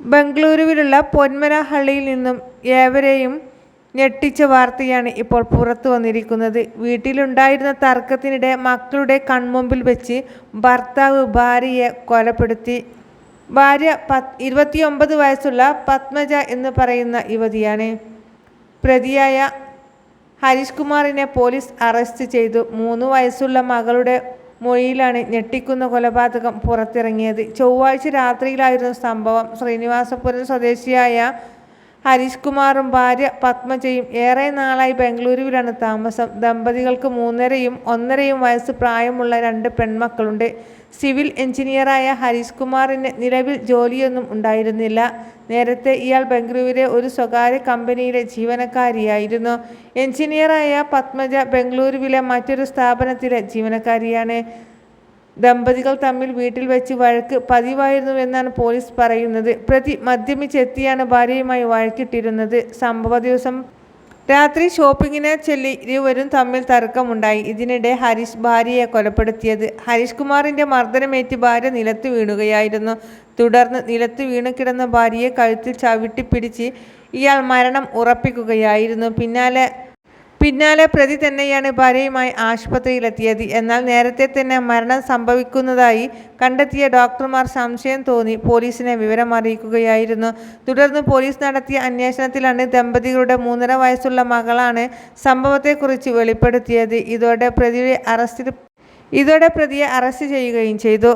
ബംഗളൂരുവിലുള്ള പൊന്മന ഹള്ളിയിൽ നിന്നും ഏവരെയും ഞെട്ടിച്ച വാർത്തയാണ് ഇപ്പോൾ പുറത്തു വന്നിരിക്കുന്നത്. വീട്ടിലുണ്ടായിരുന്ന തർക്കത്തിനിടെ മക്കളുടെ കൺമുമ്പിൽ വെച്ച് ഭർത്താവ് ഭാര്യയെ കൊലപ്പെടുത്തി. ഭാര്യ പത് ഇരുപത്തിയൊമ്പത് വയസ്സുള്ള പത്മജ എന്ന് പറയുന്ന യുവതിയാണ്. പ്രതിയായ ഹരീഷ് കുമാറിനെ പോലീസ് അറസ്റ്റ് ചെയ്തു. മൂന്ന് വയസ്സുള്ള മകളുടെ മൊഴിയിലാണ് ഞെട്ടിക്കുന്ന കൊലപാതകം പുറത്തിറങ്ങിയത്. ചൊവ്വാഴ്ച രാത്രിയിലായിരുന്നു സംഭവം. ശ്രീനിവാസപുരം സ്വദേശിയായ ഹരീഷ് കുമാറും ഭാര്യ പത്മജയും ഏറെ നാളായി ബംഗളൂരുവിലാണ് താമസം. ദമ്പതികൾക്ക് മൂന്നരയും ഒന്നരയും വയസ്സ് പ്രായമുള്ള രണ്ട് പെൺമക്കളുണ്ട്. സിവിൽ എഞ്ചിനീയറായ ഹരീഷ് കുമാറിന് നിലവിൽ ജോലിയൊന്നും ഉണ്ടായിരുന്നില്ല. നേരത്തെ ഇയാൾ ബംഗളൂരുവിലെ ഒരു സ്വകാര്യ കമ്പനിയിലെ ജീവനക്കാരിയായിരുന്നു. എഞ്ചിനീയറായ പത്മജ ബംഗളൂരുവിലെ മറ്റൊരു സ്ഥാപനത്തിലെ ജീവനക്കാരിയാണ്. ദമ്പതികൾ തമ്മിൽ വീട്ടിൽ വെച്ച് വഴക്ക് പതിവായിരുന്നുവെന്നാണ് പോലീസ് പറയുന്നത്. പ്രതി മദ്യപിച്ചെത്തിയാണ് ഭാര്യയുമായി വഴക്കിട്ടിരുന്നത്. സംഭവ ദിവസം രാത്രി ഷോപ്പിങ്ങിനെ ചൊല്ലി ഇരുവരും തമ്മിൽ തർക്കമുണ്ടായി. ഇതിനിടെ ഹരീഷ് ഭാര്യയെ കൊലപ്പെടുത്തിയത്. ഹരീഷ് കുമാറിന്റെ മർദ്ദനമേറ്റ് ഭാര്യ നിലത്ത് വീണുകയായിരുന്നു. തുടർന്ന് നിലത്ത് വീണുകിടന്ന ഭാര്യയെ കഴുത്തിൽ ചവിട്ടിപ്പിടിച്ച് ഇയാൾ മരണം ഉറപ്പിക്കുകയായിരുന്നു. പിന്നാലെ പിന്നാലെ പ്രതി തന്നെയാണ് ഭാര്യയുമായി ആശുപത്രിയിലെത്തിയത്. എന്നാൽ നേരത്തെ തന്നെ മരണം സംഭവിക്കുന്നതായി കണ്ടെത്തിയ ഡോക്ടർമാർ സംശയം തോന്നി. പോലീസിനെ വിവരം അറിയിക്കുകയായിരുന്നു. തുടർന്ന് പോലീസ് നടത്തിയ അന്വേഷണത്തിലാണ് ദമ്പതികളുടെ മൂന്നര വയസ്സുള്ള മകളാണ് സംഭവത്തെക്കുറിച്ച് വെളിപ്പെടുത്തിയത്. ഇതോടെ പ്രതിയെ അറസ്റ്റ് ഇതോടെ പ്രതിയെ അറസ്റ്റ് ചെയ്യുകയും ചെയ്തു.